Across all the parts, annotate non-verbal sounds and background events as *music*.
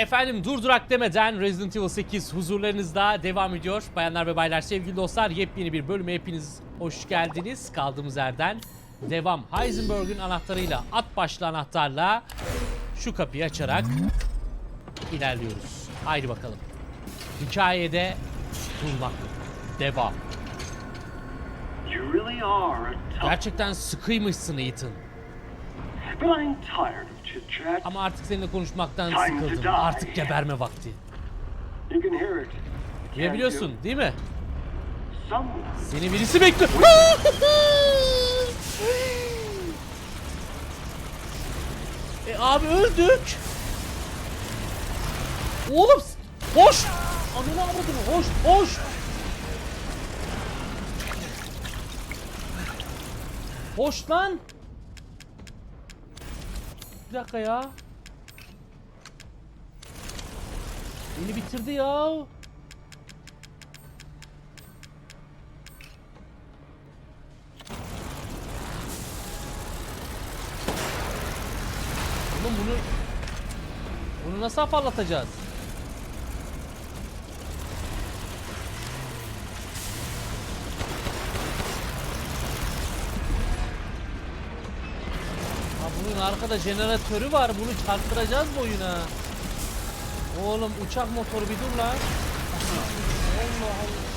Efendim durdurak demeden Resident Evil 8 huzurlarınızda devam ediyor. Bayanlar ve baylar sevgili dostlar yepyeni bir bölüme hepiniz hoş geldiniz. Kaldığımız yerden devam. Heisenberg'ün anahtarıyla at başlı anahtarla şu kapıyı açarak ilerliyoruz. Haydi bakalım. Hikayede bulmak. Devam. Gerçekten sıkıymışsın Ethan. But I'm tired of. Ama artık seninle konuşmaktan sıkıldım. Artık geberme vakti. Duyabiliyorsun değil mi? Seni birisi bekliyor. *laughs* e abi öldük. Oğlum hoş. Ananı avradını hoş hoş. Hoş lan. Bir dakika ya. Beni bitirdi ya. Oğlum bunu bunu nasıl parlatacağız? Ha arkada jeneratörü var. Bunu çarptıracağız bu oyuna. Oğlum uçak motoru bir dur lan. Allah Allah.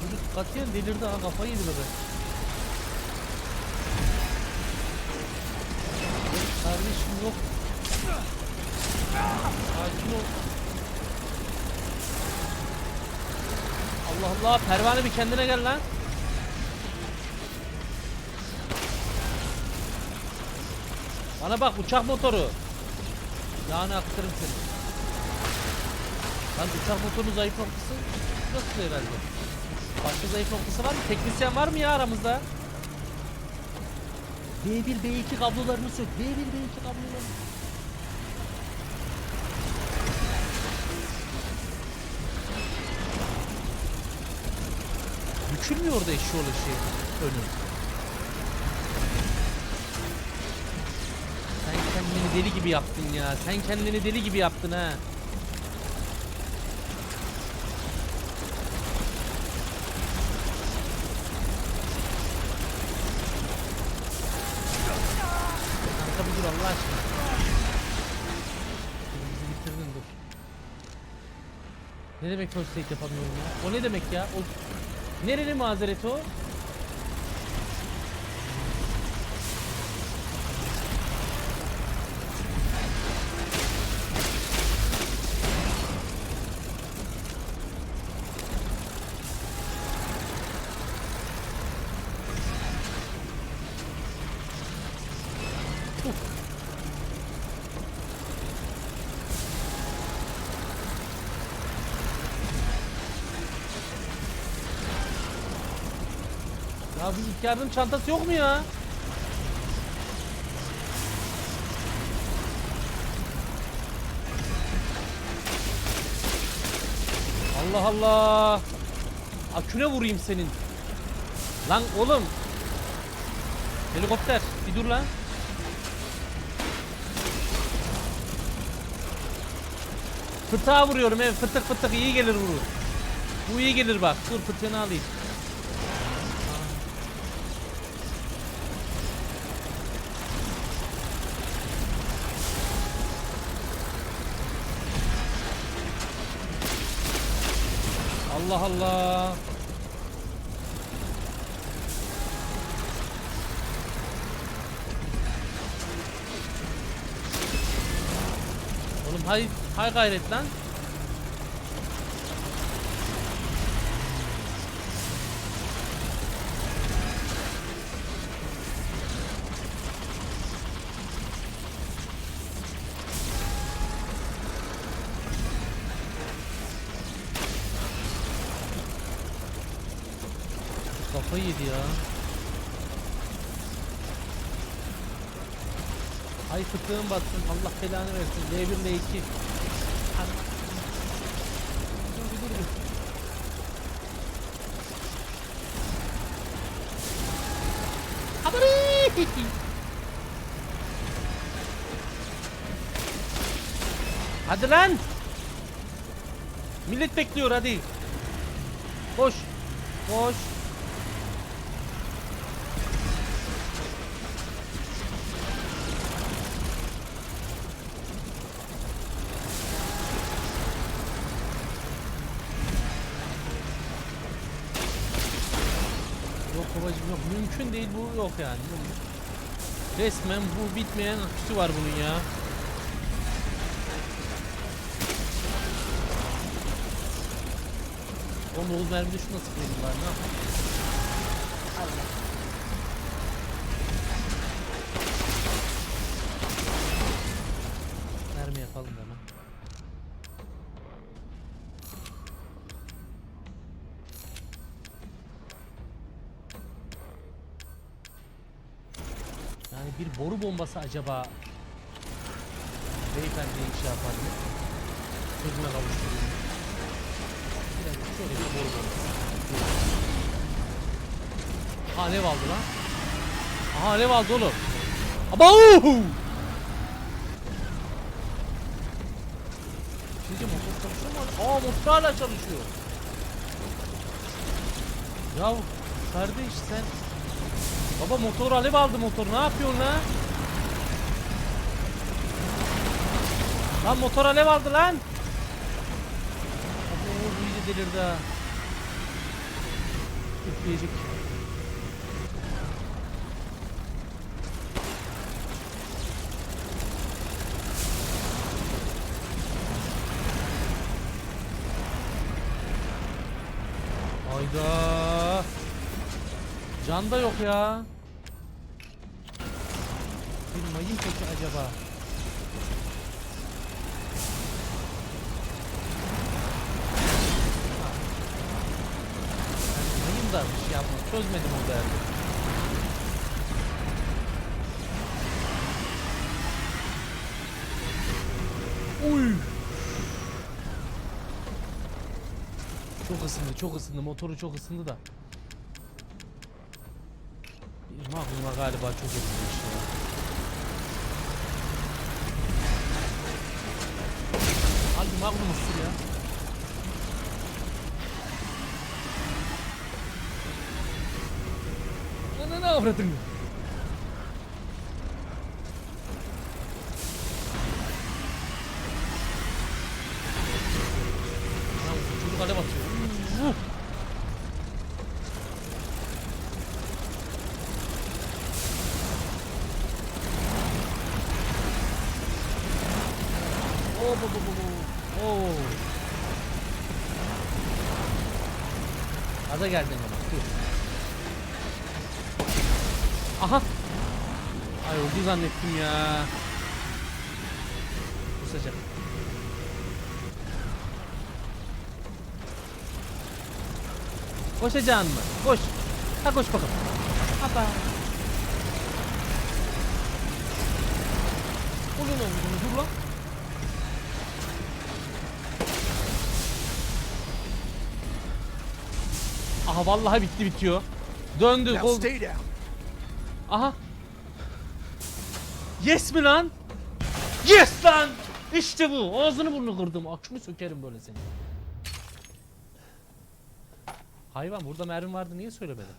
Çocuk katiyen delirdi ha kafayı yedi bebe. Kardeşim yok. Sakin ol. Allah Allah pervane bir kendine gel lan. Bana bak uçak motoru. Yani aktırım seni. Lan uçak motorunun zayıf noktası nasıl herhalde? Başka zayıf noktası var mı? Teknisyen var mı ya aramızda? B1 B2 kablolarını sök. B1 B2 kablolarını. Bükülmüyor orada eşşoğlu şey önü. Deli gibi yaptın ya. Sen kendini deli gibi yaptın ha. Kanka bir. Bizi bitirdin. Ne demek aid yapamıyorum ya? O ne demek ya? O Nerenin mazereti o? Ya bir ilk yardım çantası yok mu ya? Allah Allah. Aküne vurayım senin. Lan oğlum. Helikopter bir dur lan. Fıtığa vuruyorum evet fıtık fıtık iyi gelir vurur. Bu iyi gelir bak. Dur fıtığını alayım. Allah Allah. Oğlum hay hay gayret lan. Kafayı yedi ya. Ay fıtığım batsın. Allah belanı versin. L1 L2. Ana- Dur! Hadi lan. Millet bekliyor hadi. Koş. Koş. Yok babacım yok mümkün değil bu yok yani. Resmen bu bitmeyen aküsü var bunun ya. Oğlum Oğuz mermide koyayım ben ne yapayım? Bir boru bombası acaba beyefendiye iş yapar mı? Çözüme kavuşturur mu? Bir dakika, şöyle bir boru bombası. Aha alev aldı lan. Aha alev aldı oğlum. Aba! Sizce motor çalışıyor mu? Aa motor hala çalışıyor. Ya kardeş sen Baba motor alev aldı motor. Ne yapıyorsun lan? Lan motor alev aldı lan. Abo iyice delirdi ha. Üfleyecek. Hayda. Can da yok ya. Bir mayın peki acaba? Mayın da bir şey yapma. Çözmedim o derdi. Uy. Çok ısındı, çok ısındı. Motoru çok ısındı da. Aklıma galiba çok ısınmış ya. Halbuki magnum ısır ya. Ana ne avradın? Lan çocuk alev atıyor. Vuh! Oo, bu, bu, bu, bu. Oo. Ama. Dur. Aha. Ay öldü zannettim ya. Kusacak. Koşacaksın mı? Koş. Ha koş bakalım. Hoppa. Ulan oğlum dur lan. Aha vallahi bitti bitiyor. Döndü kol. Aha. Yes mi lan? Yes lan! İşte bu. Ağzını burnunu kırdım. Akşamı sökerim böyle seni. Hayvan burada mermi vardı niye söylemedin?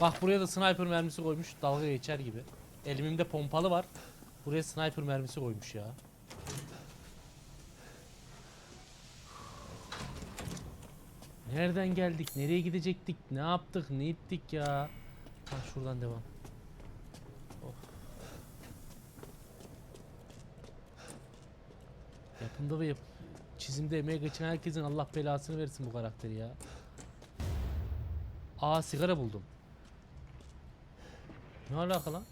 Bak buraya da sniper mermisi koymuş dalga geçer gibi. Elimimde pompalı var. Buraya sniper mermisi koymuş ya. Nereden geldik? Nereye gidecektik? Ne yaptık? Ne ettik ya? Ha şuradan devam. Of. Yapımda ve yap çizimde emeği geçen herkesin Allah belasını versin bu karakteri ya. Aa sigara buldum. Ne alaka lan?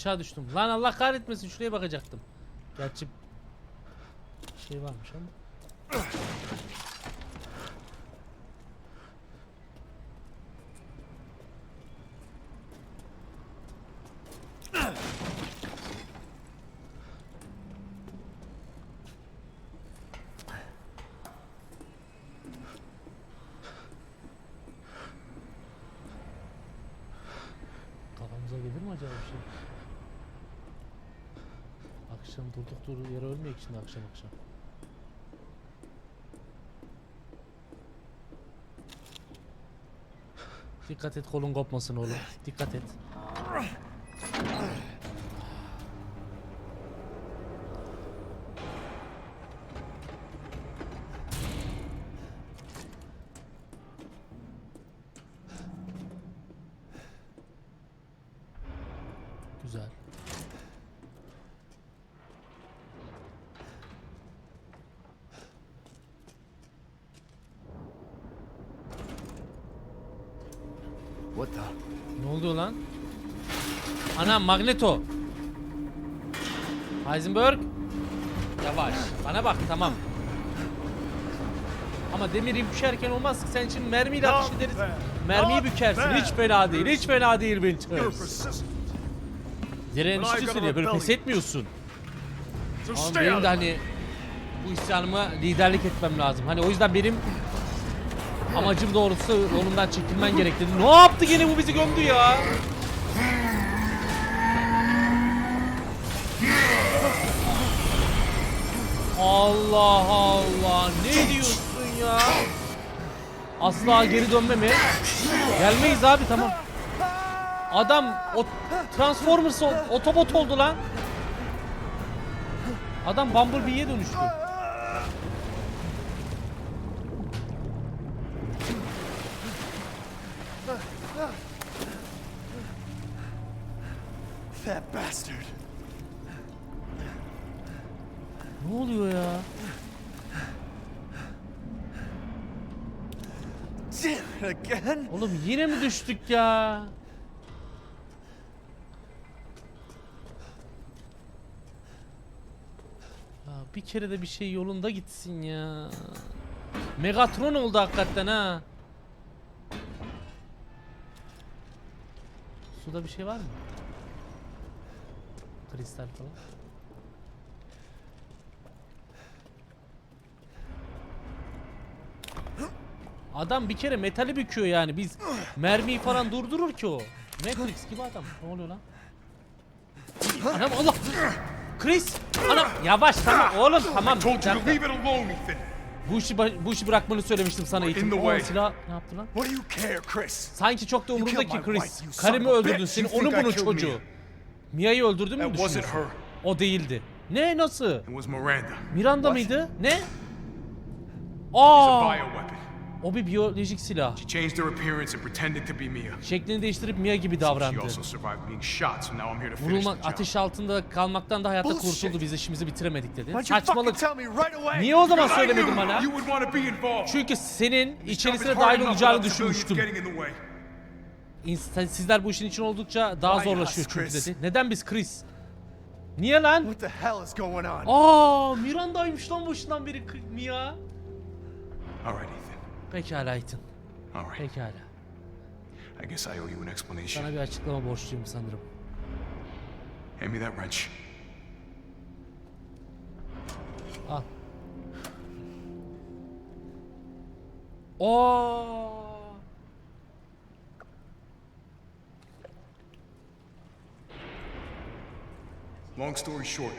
aşağı düştüm. Lan Allah kahretmesin şuraya bakacaktım. Gerçi şey varmış ama. Akşam durduk dur yere ölmeyek şimdi akşam akşam. Dikkat et kolun kopmasın oğlum. Dikkat et. Güzel. What the? Ne oluyor lan? Ana Magneto. Heisenberg. Yavaş. Bana bak tamam. Ama demiri bükerken olmaz ki sen şimdi mermiyle atış ederiz. Mermiyi bükersin. Hiç fena değil. Hiç fena değil Winters. persistent. Direnişlisin ya böyle pes etmiyorsun. Ama benim de hani bu isyanıma liderlik etmem lazım. Hani o yüzden benim amacım doğrusu yolumdan çekilmen gerekti. Ne yaptı gene bu bizi gömdü ya? Allah Allah ne diyorsun ya? Asla geri dönme mi? Gelmeyiz abi tamam. Adam o Transformers Autobot oldu lan. Adam Bumblebee'ye dönüştü. that bastard. Ne oluyor ya? Oğlum yine mi düştük ya? Ya bir kere de bir şey yolunda gitsin ya. Megatron oldu hakikaten ha. Suda bir şey var mı? Kristal falan. Adam bir kere metali büküyor yani. Biz mermiyi falan durdurur ki o. Matrix gibi adam. Ne oluyor lan? Anam Allah. Chris. Anam yavaş tamam oğlum tamam. Bir dakika. Bu işi bu işi bırakmanı söylemiştim sana the O silah ne yaptı lan? Sanki çok da umurunda killed ki Chris. Karımı öldürdün bitch. seni. You Onu bunun çocuğu. Mia'yı öldürdün mü düşünüyorsun? O değildi. Ne nasıl? Miranda. Mıydı? Ne? Aa! O bir biyolojik silah. She changed her appearance and pretended to be Mia. Şeklini değiştirip Mia gibi She davrandı. also survived being shot, so now I'm here to finish Vurulmak, job. ateş altında kalmaktan da hayatta Bullshit. kurtuldu. Biz işimizi bitiremedik dedi. Why'd you fucking Saçmalık. tell me right away? Niye o zaman I söylemedin bana? You would want to be involved. Çünkü senin içerisine dahil olacağını düşünmüştüm. İnsan, sizler bu işin için oldukça daha Why zorlaşıyor us, çünkü Chris? dedi. Neden biz Chris? Niye lan? What the hell is going on? Aa, Miranda'ymış lan başından beri K- Mia. All right, Ethan. Pekala Ethan. All right. Pekala. I guess I owe you an explanation. Sana bir açıklama borçluyum sanırım. Hand me that wrench. Al. Oo. Long story short,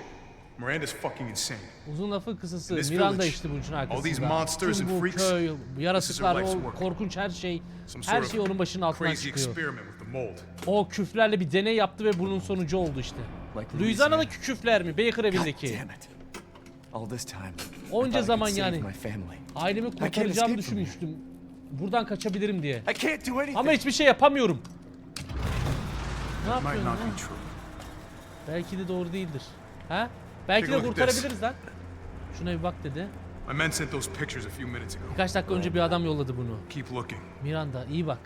Miranda's fucking insane. Uzun lafın kısası This Miranda village, işte bunun için all these arkasında. monsters Tüm and bu freaks, köy, bu yaratıklar, o korkunç her şey, her şey onun başının altından çıkıyor. O küflerle bir deney yaptı ve bunun sonucu oldu işte. Louisiana'daki küfler mi? Baker evindeki. Onca zaman yani. Ailemi kurtaracağımı düşünmüştüm. Buradan kaçabilirim diye. I can't do anything. Ama hiçbir şey yapamıyorum. Ne yapıyorsun. Belki de doğru değildir. Ha? Belki de kurtarabiliriz lan. Şuna bir bak dedi. My men sent those pictures a few minutes ago. Birkaç dakika önce bir adam yolladı bunu. Keep looking. Miranda iyi bak.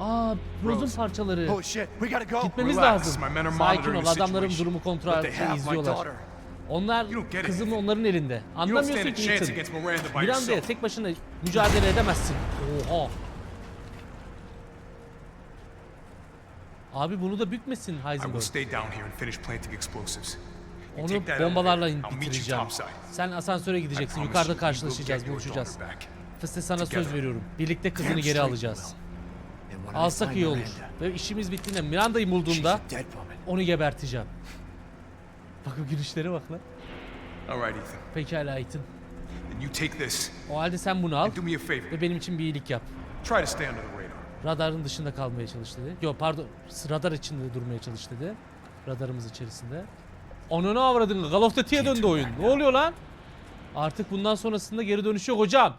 Aa, Rose'un Rose. parçaları. Oh shit, we gotta go. Gitmemiz Relax, lazım. my men are Sakin ol monitoring the adamlarım situation. durumu kontrol But they have my izliyorlar. daughter. Onlar You don't get it. kızım onların elinde. You don't Anlamıyorsun stand a ki chance Ethan. against Miranda by Miranda'ya tek başına mücadele edemezsin. Oha. Abi bunu da bükmesin Heisenberg. Onu bombalarla bitireceğim. Sen asansöre gideceksin. Yukarıda karşılaşacağız, buluşacağız. Fıstık sana söz veriyorum. Birlikte kızını geri alacağız. Alsak iyi olur. Ve işimiz bittiğinde Miranda'yı bulduğumda onu geberteceğim. Bak o gülüşlere bak lan. All right, Ethan. Pekala Ethan. O halde sen bunu al ve benim için bir iyilik yap. Try to stay under the radar. Radarın dışında kalmaya çalış dedi. Yok pardon radar içinde durmaya çalış dedi. Radarımız içerisinde. Ne avradın? Call of Duty'ye döndü oyun. Ne oluyor lan? Artık bundan sonrasında geri dönüş yok hocam.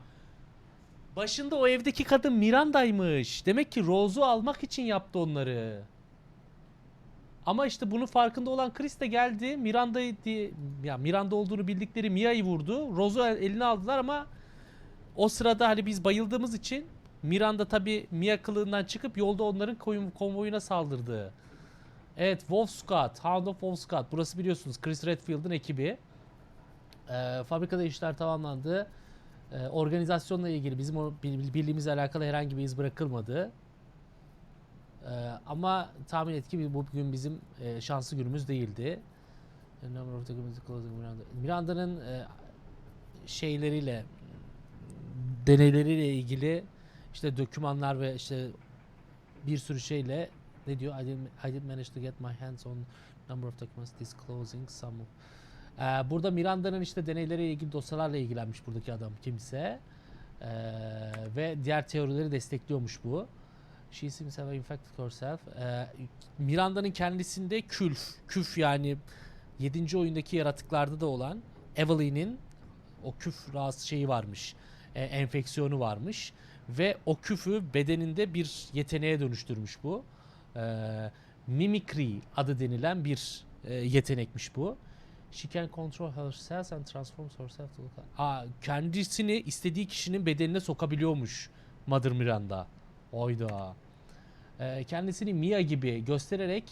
Başında o evdeki kadın Miranda'ymış. Demek ki Rose'u almak için yaptı onları. Ama işte bunun farkında olan Chris de geldi. Miranda'yı ya Miranda olduğunu bildikleri Mia'yı vurdu. Rose'u el- eline aldılar ama o sırada hani biz bayıldığımız için Miranda tabi Mia kılığından çıkıp yolda onların koyun, konvoyuna saldırdı. Evet Wolf Squad, Hound of Wolf Squad. Burası biliyorsunuz Chris Redfield'ın ekibi. Ee, fabrikada işler tamamlandı. Ee, organizasyonla ilgili bizim o bir- birliğimizle alakalı herhangi bir iz bırakılmadı. Ee, ama tahmin et ki bugün bizim e, şanslı günümüz değildi. Miranda'nın e, şeyleriyle deneyleriyle ilgili işte dokümanlar ve işte bir sürü şeyle ne diyor? I didn't, I didn't manage to get my hands on number of documents disclosing some Ee, burada Miranda'nın işte deneyleriyle ilgili dosyalarla ilgilenmiş buradaki adam kimse. Ee, ve diğer teorileri destekliyormuş bu. She seems to have infected herself. Ee, Miranda'nın kendisinde külf, küf yani 7. oyundaki yaratıklarda da olan Evelyn'in o küf rahatsız şeyi varmış. e, enfeksiyonu varmış ve o küfü bedeninde bir yeteneğe dönüştürmüş bu. Ee, mimicry adı denilen bir e, yetenekmiş bu. She can control her cells and transforms herself to look Aa, kendisini istediği kişinin bedenine sokabiliyormuş Mother Miranda. Oyda. Ee, kendisini Mia gibi göstererek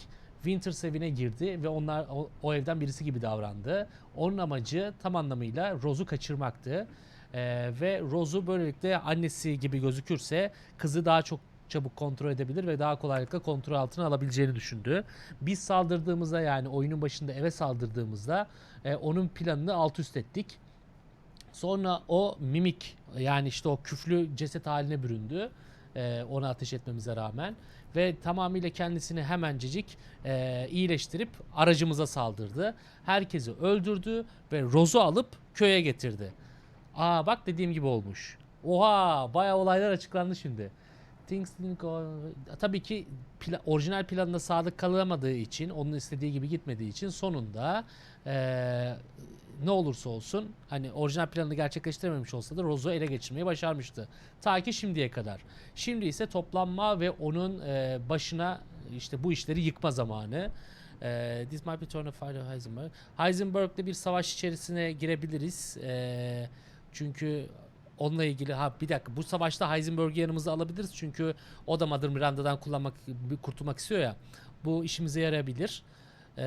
Winters evine girdi ve onlar o, o evden birisi gibi davrandı. Onun amacı tam anlamıyla Rose'u kaçırmaktı. Ee, ve Rose'u böylelikle annesi gibi gözükürse kızı daha çok çabuk kontrol edebilir ve daha kolaylıkla kontrol altına alabileceğini düşündü. Biz saldırdığımızda yani oyunun başında eve saldırdığımızda e, onun planını alt üst ettik. Sonra o mimik yani işte o küflü ceset haline büründü. e, ona ateş etmemize rağmen ve tamamıyla kendisini hemencecik e, iyileştirip aracımıza saldırdı. Herkesi öldürdü ve Rose'u alıp köye getirdi. Aa bak dediğim gibi olmuş. Oha bayağı olaylar açıklandı şimdi. Things didn't go... Tabii ki pla- orijinal planına sadık kalamadığı için, onun istediği gibi gitmediği için sonunda eee, ne olursa olsun hani orijinal planını gerçekleştirememiş olsa da Rose'u ele geçirmeyi başarmıştı. Ta ki şimdiye kadar. Şimdi ise toplanma ve onun eee, başına işte bu işleri yıkma zamanı. Eee this might be turn of Heisenberg. Heisenberg'le bir savaş içerisine girebiliriz. Eee, çünkü onunla ilgili ha bir dakika bu savaşta Heisenberg'i yanımıza alabiliriz çünkü o da Mother Miranda'dan kullanmak kurtulmak istiyor ya. Bu işimize yarayabilir. Ee,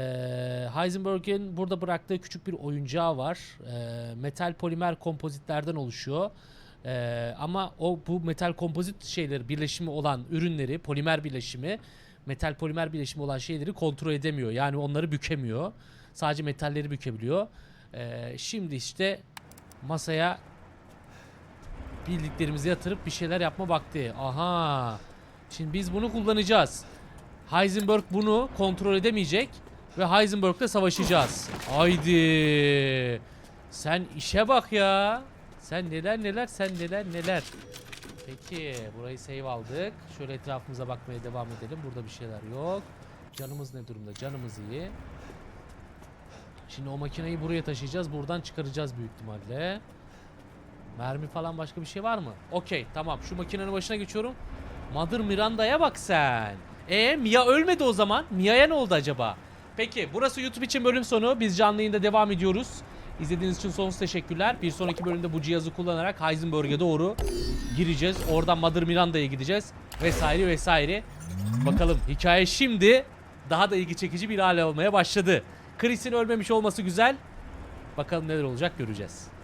Heisenberg'in burada bıraktığı küçük bir oyuncağı var. Ee, metal polimer kompozitlerden oluşuyor. Ee, ama o bu metal kompozit şeyleri birleşimi olan ürünleri, polimer birleşimi, metal polimer birleşimi olan şeyleri kontrol edemiyor. Yani onları bükemiyor. Sadece metalleri bükebiliyor. Ee, şimdi işte masaya bildiklerimizi yatırıp bir şeyler yapma vakti. Aha. Şimdi biz bunu kullanacağız. Heisenberg bunu kontrol edemeyecek ve Heisenberg'le savaşacağız. Haydi. Sen işe bak ya. Sen neler neler sen neler neler. Peki burayı save aldık. Şöyle etrafımıza bakmaya devam edelim. Burada bir şeyler yok. Canımız ne durumda? Canımız iyi. Şimdi o makineyi buraya taşıyacağız. Buradan çıkaracağız büyük ihtimalle. Mermi falan başka bir şey var mı? Okey tamam şu makinenin başına geçiyorum. Mother Miranda'ya bak sen. E Mia ölmedi o zaman. Mia'ya ne oldu acaba? Peki burası YouTube için bölüm sonu. Biz canlı yayında devam ediyoruz. İzlediğiniz için sonsuz teşekkürler. Bir sonraki bölümde bu cihazı kullanarak Heisenberg'e doğru gireceğiz. Oradan Mother Miranda'ya gideceğiz. Vesaire vesaire. Bakalım hikaye şimdi daha da ilgi çekici bir hale almaya başladı. Chris'in ölmemiş olması güzel. Bakalım neler olacak göreceğiz.